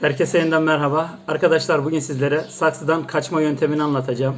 Herkese yeniden merhaba. Arkadaşlar bugün sizlere saksıdan kaçma yöntemini anlatacağım.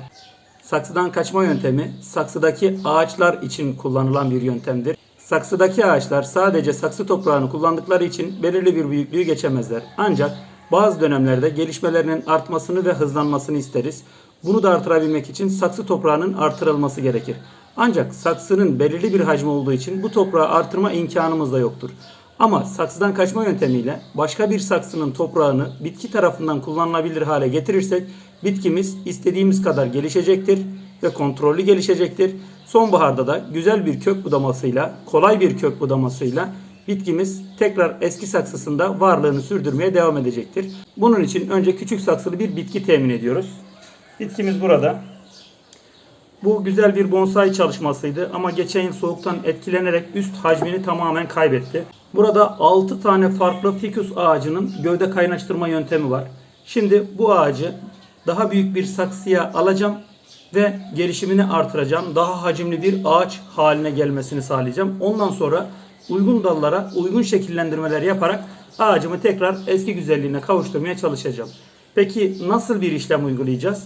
Saksıdan kaçma yöntemi saksıdaki ağaçlar için kullanılan bir yöntemdir. Saksıdaki ağaçlar sadece saksı toprağını kullandıkları için belirli bir büyüklüğü geçemezler. Ancak bazı dönemlerde gelişmelerinin artmasını ve hızlanmasını isteriz. Bunu da artırabilmek için saksı toprağının artırılması gerekir. Ancak saksının belirli bir hacmi olduğu için bu toprağı artırma imkanımız da yoktur. Ama saksıdan kaçma yöntemiyle başka bir saksının toprağını bitki tarafından kullanılabilir hale getirirsek bitkimiz istediğimiz kadar gelişecektir ve kontrollü gelişecektir. Sonbaharda da güzel bir kök budamasıyla, kolay bir kök budamasıyla bitkimiz tekrar eski saksısında varlığını sürdürmeye devam edecektir. Bunun için önce küçük saksılı bir bitki temin ediyoruz. Bitkimiz burada. Bu güzel bir bonsai çalışmasıydı ama geçen yıl soğuktan etkilenerek üst hacmini tamamen kaybetti. Burada 6 tane farklı fikus ağacının gövde kaynaştırma yöntemi var. Şimdi bu ağacı daha büyük bir saksıya alacağım ve gelişimini artıracağım. Daha hacimli bir ağaç haline gelmesini sağlayacağım. Ondan sonra uygun dallara uygun şekillendirmeler yaparak ağacımı tekrar eski güzelliğine kavuşturmaya çalışacağım. Peki nasıl bir işlem uygulayacağız?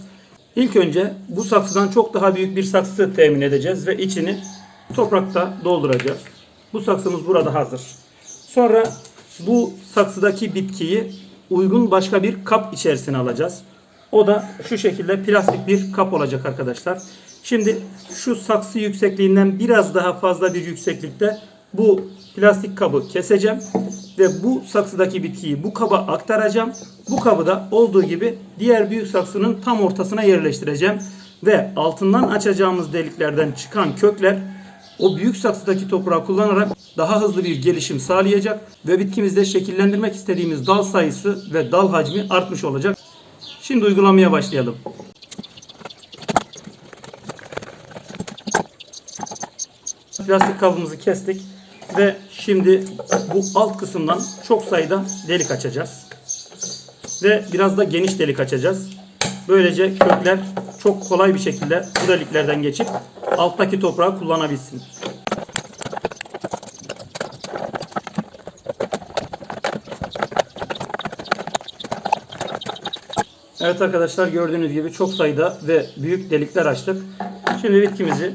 İlk önce bu saksıdan çok daha büyük bir saksı temin edeceğiz ve içini toprakta dolduracağız. Bu saksımız burada hazır. Sonra bu saksıdaki bitkiyi uygun başka bir kap içerisine alacağız. O da şu şekilde plastik bir kap olacak arkadaşlar. Şimdi şu saksı yüksekliğinden biraz daha fazla bir yükseklikte bu plastik kabı keseceğim ve bu saksıdaki bitkiyi bu kaba aktaracağım. Bu kabı da olduğu gibi diğer büyük saksının tam ortasına yerleştireceğim ve altından açacağımız deliklerden çıkan kökler o büyük saksıdaki toprağı kullanarak daha hızlı bir gelişim sağlayacak ve bitkimizde şekillendirmek istediğimiz dal sayısı ve dal hacmi artmış olacak. Şimdi uygulamaya başlayalım. Plastik kabımızı kestik ve şimdi bu alt kısımdan çok sayıda delik açacağız. Ve biraz da geniş delik açacağız. Böylece kökler çok kolay bir şekilde bu deliklerden geçip alttaki toprağı kullanabilsin. Evet arkadaşlar gördüğünüz gibi çok sayıda ve büyük delikler açtık. Şimdi bitkimizi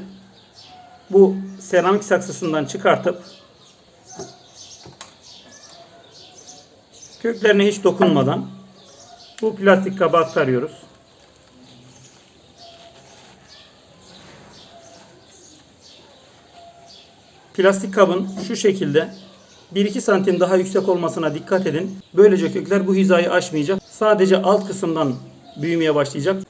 bu seramik saksısından çıkartıp köklerine hiç dokunmadan bu plastik kaba aktarıyoruz. Plastik kabın şu şekilde 1-2 santim daha yüksek olmasına dikkat edin. Böylece kökler bu hizayı aşmayacak. Sadece alt kısımdan büyümeye başlayacak.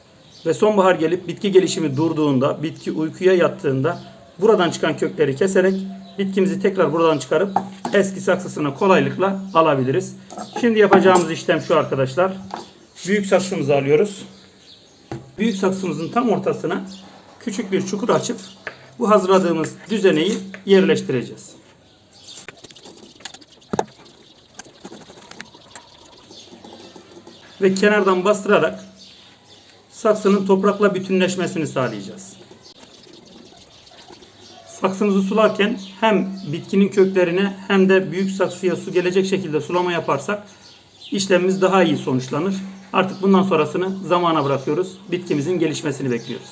Ve sonbahar gelip bitki gelişimi durduğunda, bitki uykuya yattığında buradan çıkan kökleri keserek bitkimizi tekrar buradan çıkarıp eski saksısına kolaylıkla alabiliriz. Şimdi yapacağımız işlem şu arkadaşlar. Büyük saksımızı alıyoruz. Büyük saksımızın tam ortasına küçük bir çukur açıp bu hazırladığımız düzeneyi yerleştireceğiz. Ve kenardan bastırarak saksının toprakla bütünleşmesini sağlayacağız. Saksımızı sularken hem bitkinin köklerine hem de büyük saksıya su gelecek şekilde sulama yaparsak işlemimiz daha iyi sonuçlanır. Artık bundan sonrasını zamana bırakıyoruz. Bitkimizin gelişmesini bekliyoruz.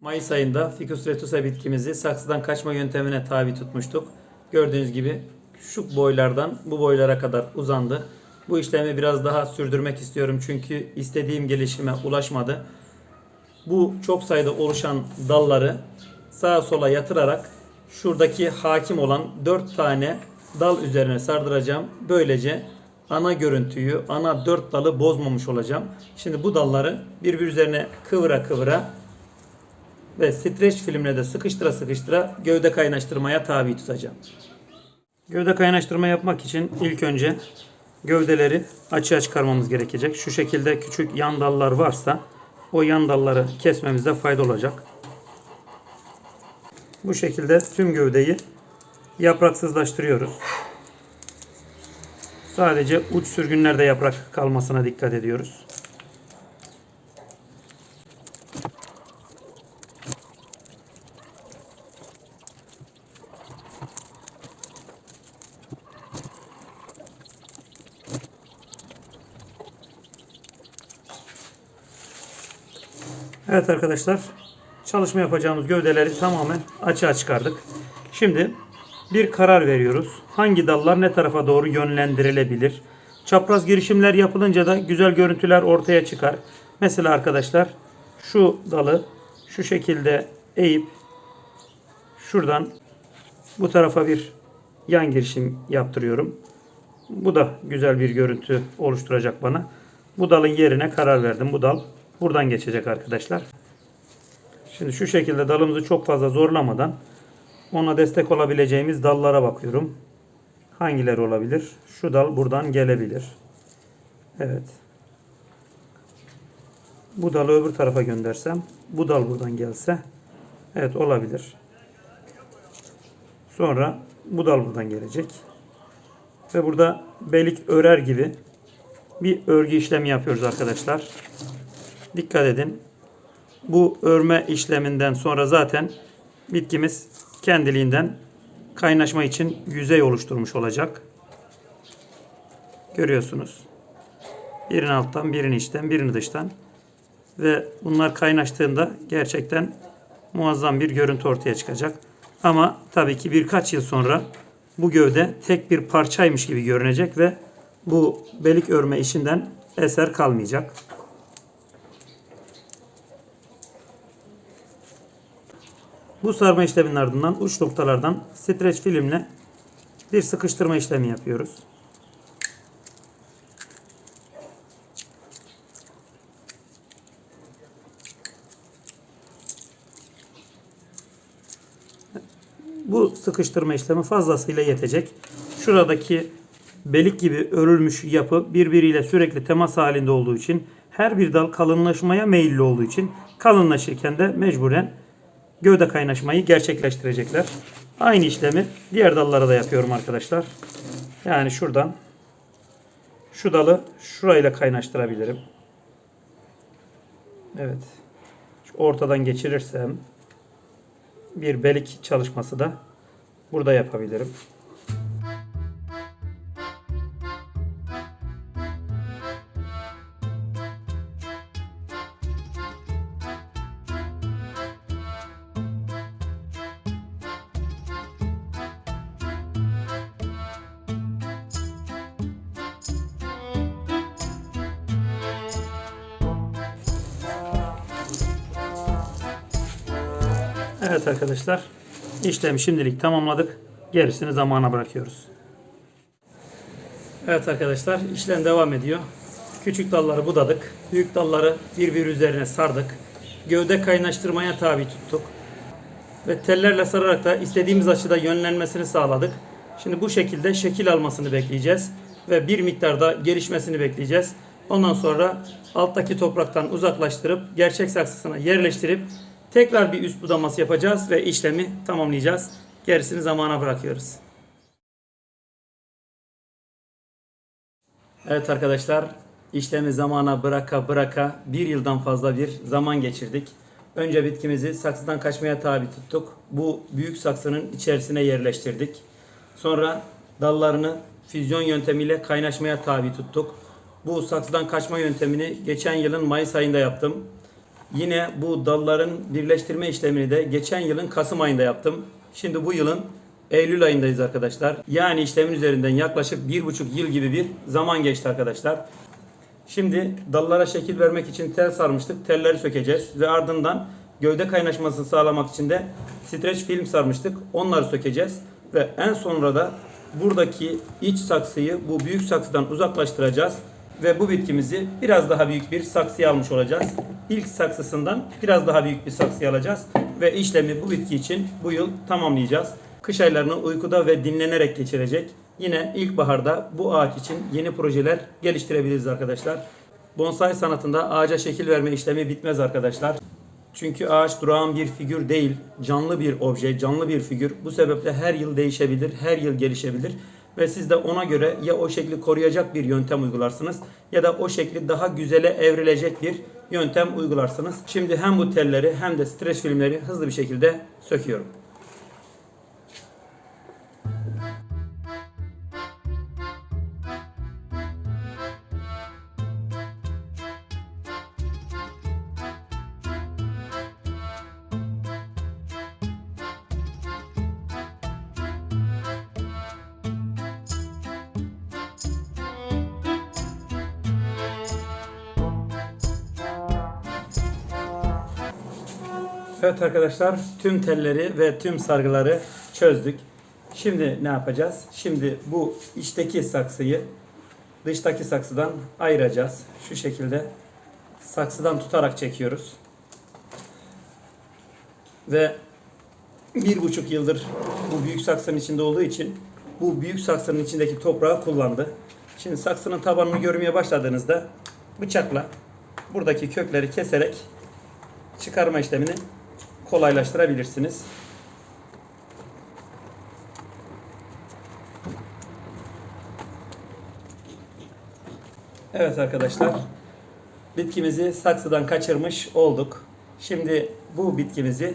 Mayıs ayında Ficus retusa bitkimizi saksıdan kaçma yöntemine tabi tutmuştuk. Gördüğünüz gibi şu boylardan bu boylara kadar uzandı. Bu işlemi biraz daha sürdürmek istiyorum çünkü istediğim gelişime ulaşmadı. Bu çok sayıda oluşan dalları sağa sola yatırarak şuradaki hakim olan 4 tane dal üzerine sardıracağım. Böylece ana görüntüyü, ana 4 dalı bozmamış olacağım. Şimdi bu dalları birbir üzerine kıvıra kıvıra ve streç filmle de sıkıştıra sıkıştıra gövde kaynaştırmaya tabi tutacağım. Gövde kaynaştırma yapmak için ilk önce gövdeleri açığa çıkarmamız gerekecek. Şu şekilde küçük yan dallar varsa o yan dalları kesmemizde fayda olacak. Bu şekilde tüm gövdeyi yapraksızlaştırıyoruz. Sadece uç sürgünlerde yaprak kalmasına dikkat ediyoruz. Evet arkadaşlar çalışma yapacağımız gövdeleri tamamen açığa çıkardık. Şimdi bir karar veriyoruz. Hangi dallar ne tarafa doğru yönlendirilebilir? Çapraz girişimler yapılınca da güzel görüntüler ortaya çıkar. Mesela arkadaşlar şu dalı şu şekilde eğip şuradan bu tarafa bir yan girişim yaptırıyorum. Bu da güzel bir görüntü oluşturacak bana. Bu dalın yerine karar verdim. Bu dal buradan geçecek arkadaşlar. Şimdi şu şekilde dalımızı çok fazla zorlamadan ona destek olabileceğimiz dallara bakıyorum. Hangileri olabilir? Şu dal buradan gelebilir. Evet. Bu dalı öbür tarafa göndersem, bu dal buradan gelse, evet olabilir. Sonra bu dal buradan gelecek. Ve burada belik örer gibi bir örgü işlemi yapıyoruz arkadaşlar. Dikkat edin. Bu örme işleminden sonra zaten bitkimiz kendiliğinden kaynaşma için yüzey oluşturmuş olacak. Görüyorsunuz. Birini alttan, birini içten, birini dıştan. Ve bunlar kaynaştığında gerçekten muazzam bir görüntü ortaya çıkacak. Ama tabii ki birkaç yıl sonra bu gövde tek bir parçaymış gibi görünecek ve bu belik örme işinden eser kalmayacak. Bu sarma işleminin ardından uç noktalardan streç filmle bir sıkıştırma işlemi yapıyoruz. Bu sıkıştırma işlemi fazlasıyla yetecek. Şuradaki belik gibi örülmüş yapı birbiriyle sürekli temas halinde olduğu için her bir dal kalınlaşmaya meyilli olduğu için kalınlaşırken de mecburen gövde kaynaşmayı gerçekleştirecekler. Aynı işlemi diğer dallara da yapıyorum arkadaşlar. Yani şuradan şu dalı şurayla kaynaştırabilirim. Evet. Şu ortadan geçirirsem bir belik çalışması da burada yapabilirim. Evet arkadaşlar işlemi şimdilik tamamladık. Gerisini zamana bırakıyoruz. Evet arkadaşlar işlem devam ediyor. Küçük dalları budadık. Büyük dalları birbiri üzerine sardık. Gövde kaynaştırmaya tabi tuttuk. Ve tellerle sararak da istediğimiz açıda yönlenmesini sağladık. Şimdi bu şekilde şekil almasını bekleyeceğiz. Ve bir miktarda gelişmesini bekleyeceğiz. Ondan sonra alttaki topraktan uzaklaştırıp gerçek saksısına yerleştirip tekrar bir üst budaması yapacağız ve işlemi tamamlayacağız. Gerisini zamana bırakıyoruz. Evet arkadaşlar işlemi zamana bıraka bıraka bir yıldan fazla bir zaman geçirdik. Önce bitkimizi saksıdan kaçmaya tabi tuttuk. Bu büyük saksının içerisine yerleştirdik. Sonra dallarını füzyon yöntemiyle kaynaşmaya tabi tuttuk. Bu saksıdan kaçma yöntemini geçen yılın Mayıs ayında yaptım. Yine bu dalların birleştirme işlemini de geçen yılın Kasım ayında yaptım. Şimdi bu yılın Eylül ayındayız arkadaşlar. Yani işlemin üzerinden yaklaşık bir buçuk yıl gibi bir zaman geçti arkadaşlar. Şimdi dallara şekil vermek için tel sarmıştık. Telleri sökeceğiz ve ardından gövde kaynaşmasını sağlamak için de streç film sarmıştık. Onları sökeceğiz ve en sonra da buradaki iç saksıyı bu büyük saksıdan uzaklaştıracağız ve bu bitkimizi biraz daha büyük bir saksıya almış olacağız. İlk saksısından biraz daha büyük bir saksıya alacağız ve işlemi bu bitki için bu yıl tamamlayacağız. Kış aylarını uykuda ve dinlenerek geçirecek. Yine ilkbaharda bu ağaç için yeni projeler geliştirebiliriz arkadaşlar. Bonsai sanatında ağaca şekil verme işlemi bitmez arkadaşlar. Çünkü ağaç durağan bir figür değil, canlı bir obje, canlı bir figür. Bu sebeple her yıl değişebilir, her yıl gelişebilir ve siz de ona göre ya o şekli koruyacak bir yöntem uygularsınız ya da o şekli daha güzele evrilecek bir yöntem uygularsınız. Şimdi hem bu telleri hem de streç filmleri hızlı bir şekilde söküyorum. Evet arkadaşlar tüm telleri ve tüm sargıları çözdük. Şimdi ne yapacağız? Şimdi bu içteki saksıyı dıştaki saksıdan ayıracağız. Şu şekilde saksıdan tutarak çekiyoruz. Ve bir buçuk yıldır bu büyük saksının içinde olduğu için bu büyük saksının içindeki toprağı kullandı. Şimdi saksının tabanını görmeye başladığınızda bıçakla buradaki kökleri keserek çıkarma işlemini kolaylaştırabilirsiniz. Evet arkadaşlar. Bitkimizi saksıdan kaçırmış olduk. Şimdi bu bitkimizi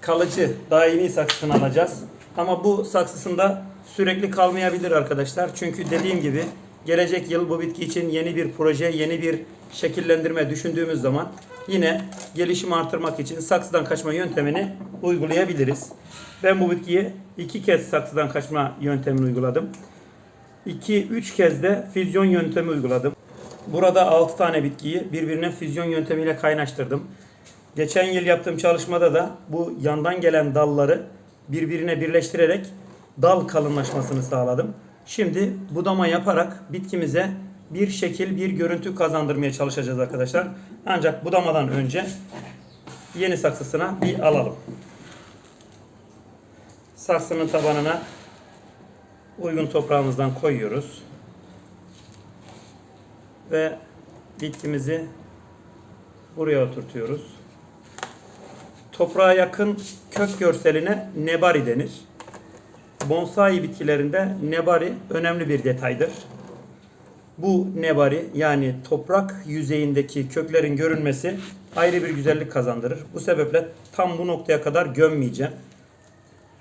kalıcı daimi saksısına alacağız. Ama bu saksısında sürekli kalmayabilir arkadaşlar. Çünkü dediğim gibi gelecek yıl bu bitki için yeni bir proje, yeni bir şekillendirme düşündüğümüz zaman yine gelişimi artırmak için saksıdan kaçma yöntemini uygulayabiliriz. Ben bu bitkiye iki kez saksıdan kaçma yöntemini uyguladım. 2-3 kez de füzyon yöntemi uyguladım. Burada 6 tane bitkiyi birbirine füzyon yöntemiyle kaynaştırdım. Geçen yıl yaptığım çalışmada da bu yandan gelen dalları birbirine birleştirerek dal kalınlaşmasını sağladım. Şimdi budama yaparak bitkimize bir şekil, bir görüntü kazandırmaya çalışacağız arkadaşlar. Ancak budamadan önce yeni saksısına bir alalım. Saksının tabanına uygun toprağımızdan koyuyoruz. Ve bitkimizi buraya oturtuyoruz. Toprağa yakın kök görseline nebari denir. Bonsai bitkilerinde nebari önemli bir detaydır. Bu nebari yani toprak yüzeyindeki köklerin görünmesi ayrı bir güzellik kazandırır. Bu sebeple tam bu noktaya kadar gömmeyeceğim.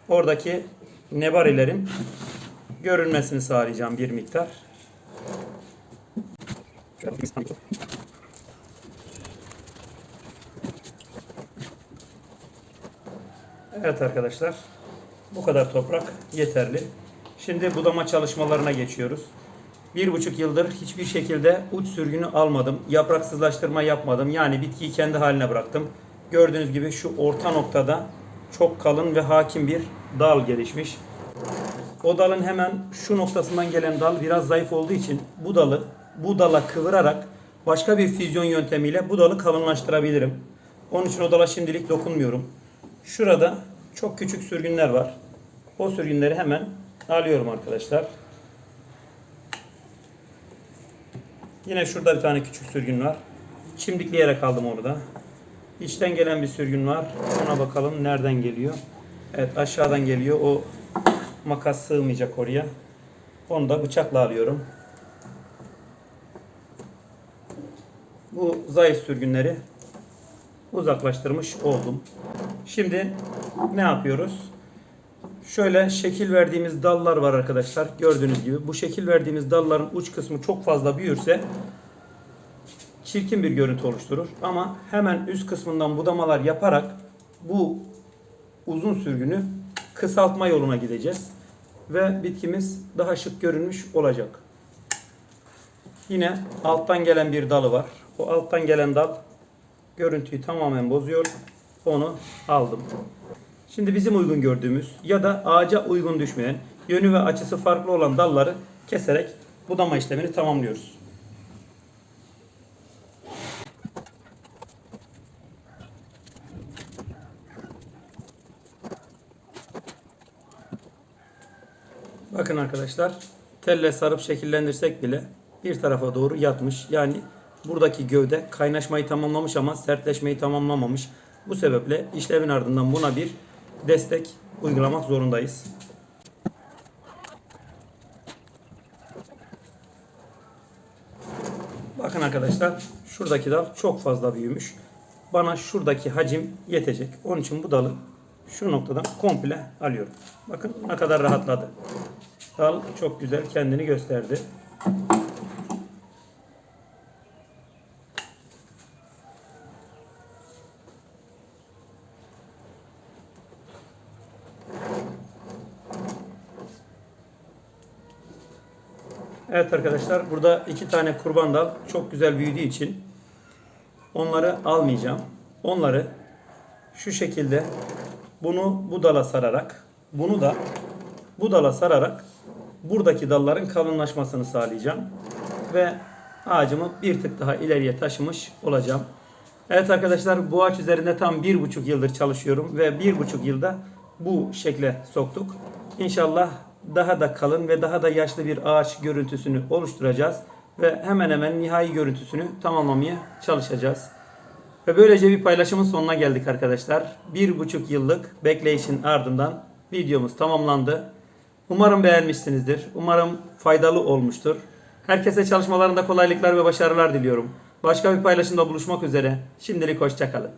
Oradaki nebarilerin görünmesini sağlayacağım bir miktar. Evet arkadaşlar. Bu kadar toprak yeterli. Şimdi budama çalışmalarına geçiyoruz. Bir buçuk yıldır hiçbir şekilde uç sürgünü almadım. Yapraksızlaştırma yapmadım. Yani bitkiyi kendi haline bıraktım. Gördüğünüz gibi şu orta noktada çok kalın ve hakim bir dal gelişmiş. O dalın hemen şu noktasından gelen dal biraz zayıf olduğu için bu dalı bu dala kıvırarak başka bir füzyon yöntemiyle bu dalı kalınlaştırabilirim. Onun için o dala şimdilik dokunmuyorum. Şurada çok küçük sürgünler var. O sürgünleri hemen alıyorum arkadaşlar. Yine şurada bir tane küçük sürgün var. Çimdikleyerek aldım onu da. İçten gelen bir sürgün var. Ona bakalım nereden geliyor. Evet aşağıdan geliyor. O makas sığmayacak oraya. Onu da bıçakla alıyorum. Bu zayıf sürgünleri uzaklaştırmış oldum. Şimdi ne yapıyoruz? Şöyle şekil verdiğimiz dallar var arkadaşlar. Gördüğünüz gibi bu şekil verdiğimiz dalların uç kısmı çok fazla büyürse çirkin bir görüntü oluşturur. Ama hemen üst kısmından budamalar yaparak bu uzun sürgünü kısaltma yoluna gideceğiz. Ve bitkimiz daha şık görünmüş olacak. Yine alttan gelen bir dalı var. O alttan gelen dal görüntüyü tamamen bozuyor. Onu aldım. Şimdi bizim uygun gördüğümüz ya da ağaca uygun düşmeyen, yönü ve açısı farklı olan dalları keserek budama işlemini tamamlıyoruz. Bakın arkadaşlar telle sarıp şekillendirsek bile bir tarafa doğru yatmış. Yani buradaki gövde kaynaşmayı tamamlamış ama sertleşmeyi tamamlamamış. Bu sebeple işlemin ardından buna bir destek uygulamak zorundayız. Bakın arkadaşlar şuradaki dal çok fazla büyümüş. Bana şuradaki hacim yetecek. Onun için bu dalı şu noktadan komple alıyorum. Bakın ne kadar rahatladı. Dal çok güzel kendini gösterdi. Evet arkadaşlar burada iki tane kurban dal çok güzel büyüdüğü için onları almayacağım. Onları şu şekilde bunu bu dala sararak bunu da bu dala sararak buradaki dalların kalınlaşmasını sağlayacağım. Ve ağacımı bir tık daha ileriye taşımış olacağım. Evet arkadaşlar bu ağaç üzerinde tam bir buçuk yıldır çalışıyorum ve bir buçuk yılda bu şekle soktuk. İnşallah daha da kalın ve daha da yaşlı bir ağaç görüntüsünü oluşturacağız ve hemen hemen nihai görüntüsünü tamamlamaya çalışacağız. Ve böylece bir paylaşımın sonuna geldik arkadaşlar. Bir buçuk yıllık bekleyişin ardından videomuz tamamlandı. Umarım beğenmişsinizdir. Umarım faydalı olmuştur. Herkese çalışmalarında kolaylıklar ve başarılar diliyorum. Başka bir paylaşımda buluşmak üzere. Şimdilik hoşçakalın.